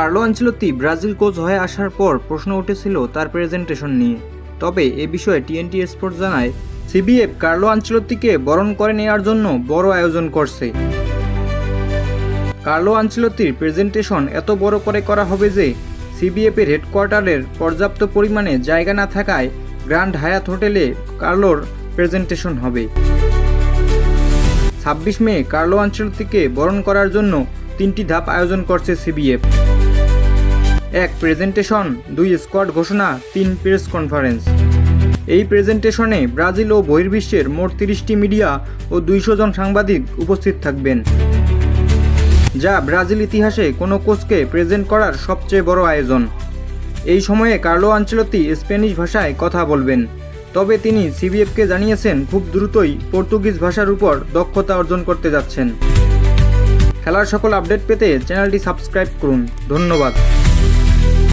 Carlo আঞ্চলতি Brazil coach হয়ে আসার পর প্রশ্ন উঠেছিল তার প্রেজেন্টেশন নিয়ে। তবে এ বিষয়ে টিএনটি স্পোর্টস জানায়, সিবিএফ কার্লো আঞ্চলতিকে বরণ করে নেওয়ার জন্য বড় আয়োজন করছে। কার্লো আঞ্চলতির প্রেজেন্টেশন এত বড় করে করা হবে যে, সিবিএফের হেডকোয়ার্টারের পর্যাপ্ত পরিমাণে জায়গা না থাকায় গ্র্যান্ড হায়াত হোটেলে কার্লোর প্রেজেন্টেশন হবে। ছাব্বিশ মে কার্লো আঞ্চলতিকে বরণ করার জন্য তিনটি ধাপ আয়োজন করছে সিবিএফ। এক প্রেজেন্টেশন দুই স্কোয়াড ঘোষণা, তিন প্রেস কনফারেন্স এই প্রেজেন্টেশনে ব্রাজিল ও বহির্বিশ্বের মোট তিরিশটি মিডিয়া ও দুইশো জন সাংবাদিক উপস্থিত থাকবেন। যা ব্রাজিল ইতিহাসে কোনো কোচকে প্রেজেন্ট করার সবচেয়ে বড় আয়োজন। এই সময়ে কার্লো আঞ্চলতি স্প্যানিশ ভাষায় কথা বলবেন। তবে তিনি সিবিএফকে জানিয়েছেন, খুব দ্রুতই পর্তুগিজ ভাষার উপর দক্ষতা অর্জন করতে যাচ্ছেন। খেলার সকল আপডেট পেতে চ্যানেলটি সাবস্ক্রাইব করুন। ধন্যবাদ।